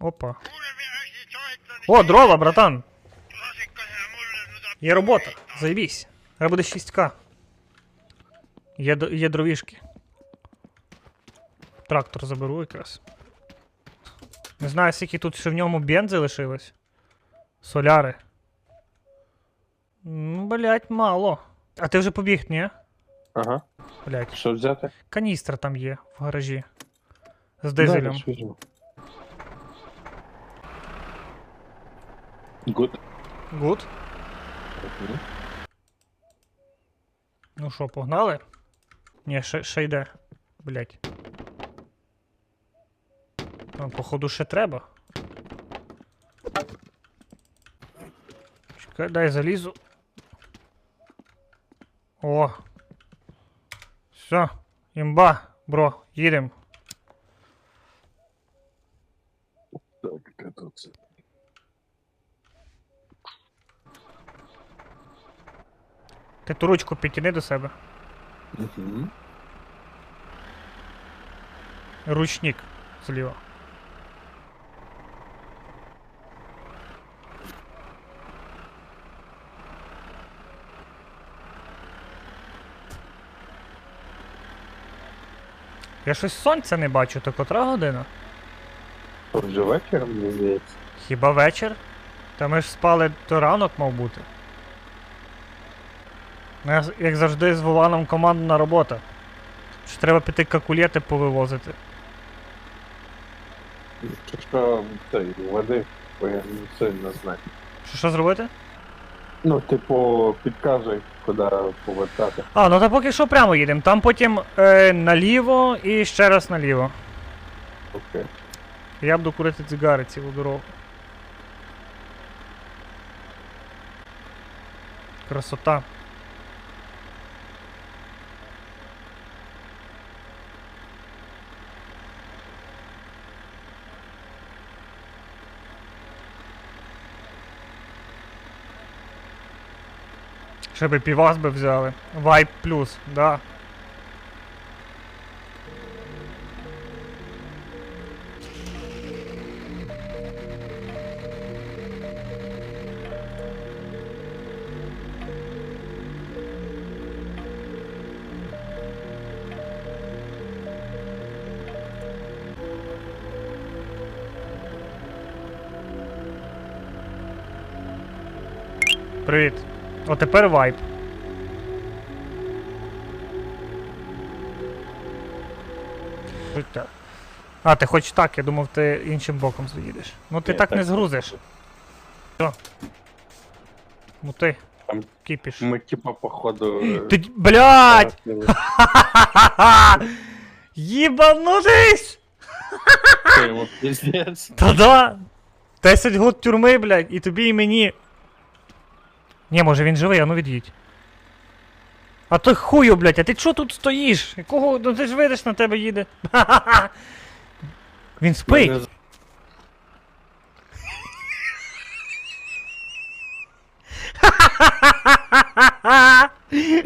Опа. О, дрова, братан. Є робота. Заєбісь. Треба буде 6к. Є, є дровішки. Трактор заберу якраз. Не знаю, скільки тут ще в ньому бензи лишилось. Соляри. Ну, блять, мало. А ти вже побіг, ні? Ага. Блять. Що взяти? Каністра там є в гаражі. З дизелем. Зараз Good. Гуд. Мгм. Ну що, погнали? Ні, ще, ще йде. Блять. А, походу ще треба. Чекай, дай залізу. О. Все, імба, бро, їдем. Так, де тут це? Ти ту ручку підтяни до себе. Мгм. Ручник зліва. Я щось сонця не бачу, то котра година? Вже вечір, мені здається. Хіба вечір? Та ми ж спали, то ранок мав бути. У нас, як завжди, з Вованом командна робота. Що треба піти какулети повивозити. Чи що цей води, бо я не сильно знаю. Що, що зробити? Ну, типу, підказуй, куди повертати. А, ну та поки що прямо їдемо. Там потім е, наліво і ще раз наліво. Окей. Я буду курити цигари цілу дорогу. Красота. Ще би півас би взяли. Vibe плюс, да. Привіт. О, тепер вайп. А, ти хочеш так, я думав, ти іншим боком заїдеш. Ну ти Ні, так, не так. згрузиш. Що? Ну ти. Там Кіпіш. Ми типа походу. е, Ти, блядь! Єбанутись! Це йому піздець. Та-да! 10 год тюрми, блядь, і тобі, і мені. Ні, може він живий, а ну від'їдь. А ти хую, блядь, а ти чо тут стоїш? Якого. Ну ти ж видиш, на тебе їде. Він спить. Мене.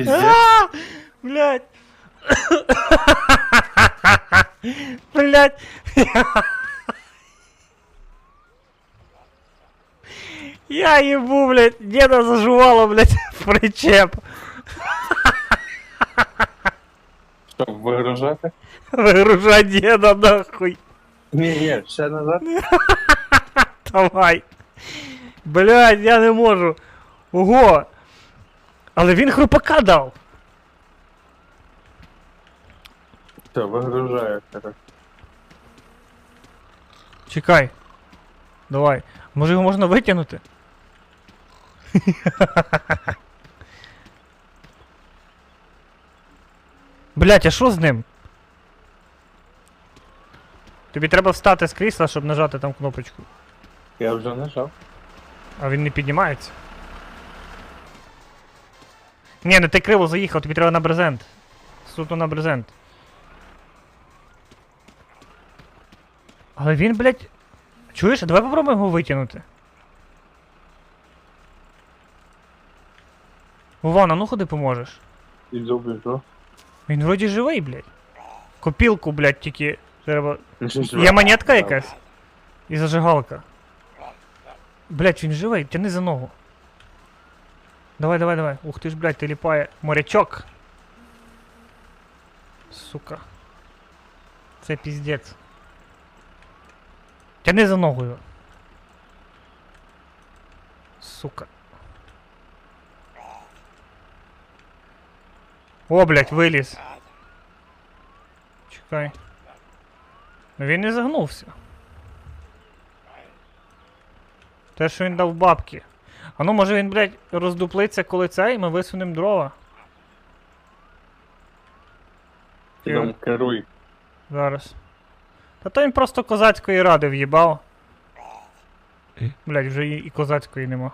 А, Блядь. Блядь. Я ебу, блядь, деда зажувало, блядь, в причеп. Що, вигружати? Выгружай деда нахуй. Ні, ні, ще назад. Давай. Блядь, я не можу. Ого. Але він хрупака дав. Все, вигружаю. коротше. Чекай. Давай. Може його можна витягнути? Блять, а що з ним? Тобі треба встати з крісла, щоб нажати там кнопочку. Я вже нажав. А він не піднімається. Ні, ну ти криво заїхав, тобі треба на брезент. Суто на брезент. Але він, блядь. Чуєш, давай попробуємо його витягнути. Вован, а ну ходи поможеш. Іду біжу. Він вроді живий, блядь. Копілку, блядь, тільки треба. Є монетка якась? І зажигалка. Блять, він живий, тяни за ногу. Давай, давай, давай. Ух ти ж, блядь, ти ліпає. Морячок. Сука. Це піздець. Тяни за ногою. Сука. О, блядь, виліз. Чекай. Ну він не загнувся. Те, що він дав бабки. А ну може він, блядь, роздуплиться, коли це, і ми висунемо дрова. Ти нам керуй. Зараз. Та то він просто козацької ради в'їбав. Блядь, вже і, і козацької нема.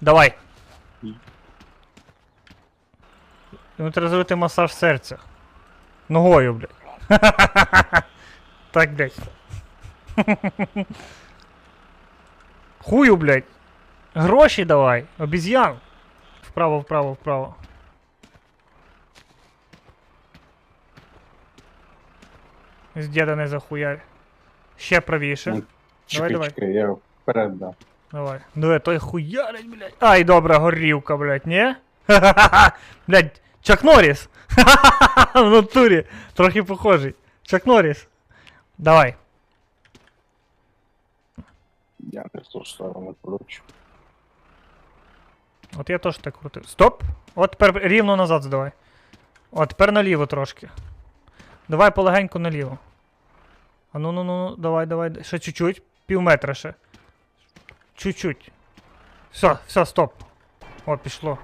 Давай. Йому треба зробити масаж серця. Ногою, блядь. так, блядь. Хую, блядь. Гроші давай. Обіз'ян. Вправо, вправо, вправо. З діда не захуярь. Ще правіше. Ну, Давай, Чекай, давай. я вперед дам. Давай. Диви, той хуярить, блядь. Ай, добра горівка, блядь, ні? Ха-ха-ха. Блядь, Чак Норріс. В натурі. Трохи похожий. Чак Норріс. Давай. Я не в ту сторону кручу. От я теж так крутив. Стоп. От тепер рівно назад здавай. От тепер наліво трошки. Давай полегенько наліво. А ну ну ну, давай, давай. Ще чуть-чуть. Пів метра ще. Чуть-чуть. Все, все, стоп. О, пішло.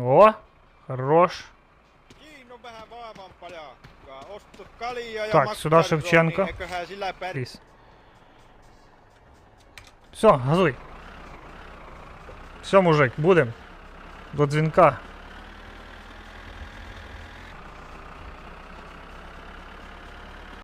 О, хорош. Так, сюда Шевченко. Рис. Все, газуй. Все, мужик, будем. До звонка.